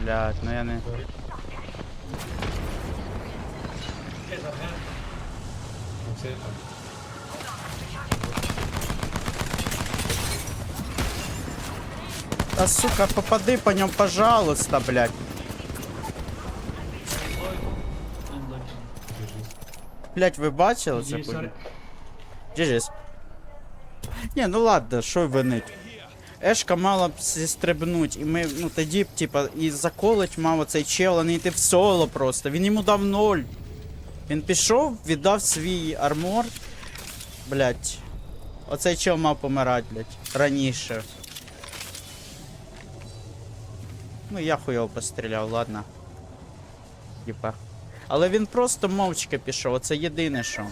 блядь, ну я не. Та сука, попади по ньому, пожалуйста, блядь. Блядь, ви бачили це? GG's. Ні, ну ладно, що винить. Ешка мала б зістрибнуть, і ми, ну тоді б, типа, і заколить мав цей чел, а не йти в соло просто. Він йому дав ноль. Він пішов, віддав свій армор. Блять. Оцей чел мав помирати, блять. Раніше. Ну, я хуйово постріляв, ладно. Типа. Але він просто мовчки пішов, оце єдине що.